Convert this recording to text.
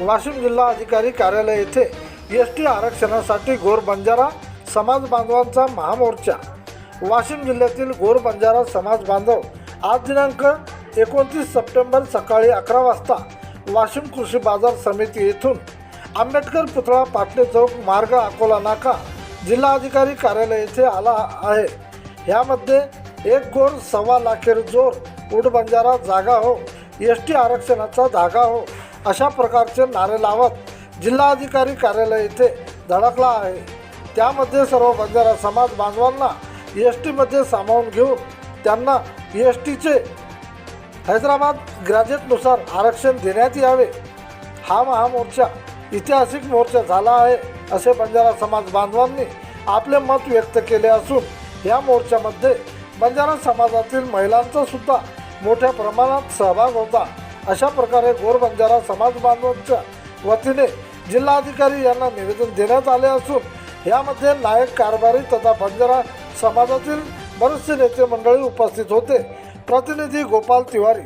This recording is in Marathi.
वाशिम जिल्हा अधिकारी कार्यालय येथे एस टी आरक्षणासाठी गोर बंजारा समाज बांधवांचा महामोर्चा. वाशिम जिल्ह्यातील गोर बंजारा समाज बांधव आज दिनांक एकोणतीस सप्टेंबर सकाळी अकरा वाजता वाशिम कृषी बाजार समिती येथून आंबेडकर पुतळा पाटले चौक मार्ग अकोला नाका जिल्हाधिकारी कार्यालय येथे आला आहे. यामध्ये एक गोर सव्वा लाखेर जोर उड बंजारा जागा हो एस टी आरक्षणाचा धागा हो अशा प्रकारचे नारे लावत जिल्हाधिकारी कार्यालय येथे धडकला आहे. त्यामध्ये सर्व बंजारा समाज बांधवांना एस टीमध्ये सामावून घेऊन त्यांना एस टीचे हैदराबाद ग्रॅज्युएटनुसार आरक्षण देण्यात यावे. हा महामोर्चा ऐतिहासिक मोर्चा झाला आहे असे बंजारा समाज बांधवांनी आपले मत व्यक्त केले असून या मोर्चामध्ये बंजारा समाजातील महिलांचा सुद्धा मोठ्या प्रमाणात सहभाग होता. अशा प्रकारे गोर बंजारा समाज बांधवांच्या वतीने जिल्हाधिकारी यांना निवेदन देण्यात आले असून यामध्ये नायक कारभारी तथा बंजारा समाजातील बरेचसे नेते मंडळी उपस्थित होते. प्रतिनिधी गोपाल तिवारी.